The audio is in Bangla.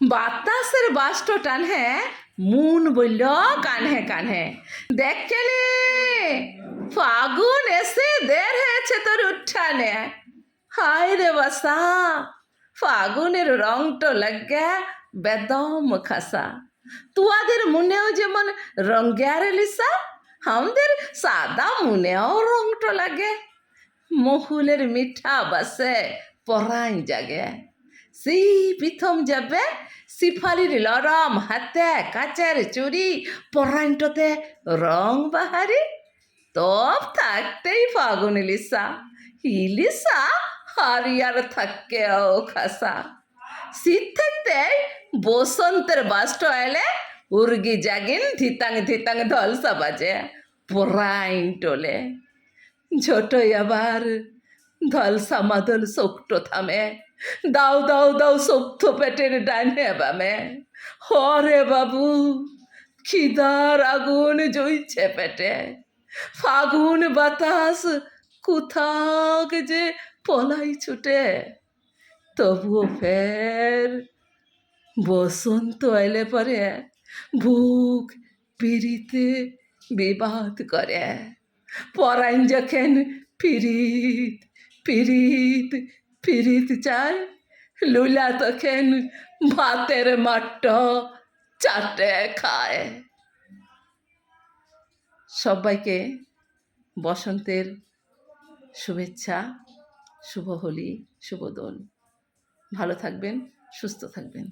বাতাসের বাষ্ট টানহে মুন বলল কানহে কানহে দেখ কেলে, ফাগুন এসে দের হয়েছে তোর উঠানে। হায় রে বাসা, ফাগুনের রংটো লাগে বেদম খাসা। তুয়াদের মুনেও যেমন রঙ্গের লিসা আমাদের সাদা মনেও রংটো লাগে। মহুলের মিঠা বাসে পরাই জাগে। সেই প্রথম যাবে সিফালির লরম হাতে কাচের চুরি পরাইনটোতে রং বাহারি তব থাকতেই ফাগুন ইলিশা ইলিশা হারিয়ার থাকে ও খাসা শীত থাকতে বসন্তের বাষ্ট এলে উর্গি জাগিন ধিতাং ধিতাং ধলসা বাজে পরাইন টোলে ছোটই আবার ধলসা মাদল শোকটো থামে। দাও দাও দাও শক্ত পেটের ডানে বামে। হরে বাবু, খিদার আগুন জ্বলছে পেটে। ফাগুন বাতাস কোথাক যে পলাই ছুটে। তবুও ফের বসন্ত এলে পরে ভুক, পিড়িতে বিবাদ করে। পরাইন যখন পিরিত পিরিত পিরিত চাই লুলা তখন ভাতের মাঠ চাটে খায়। সবাইকে বসন্তের শুভেচ্ছা, শুভ হোলি, শুভ দোল। ভালো থাকবেন, সুস্থ থাকবেন।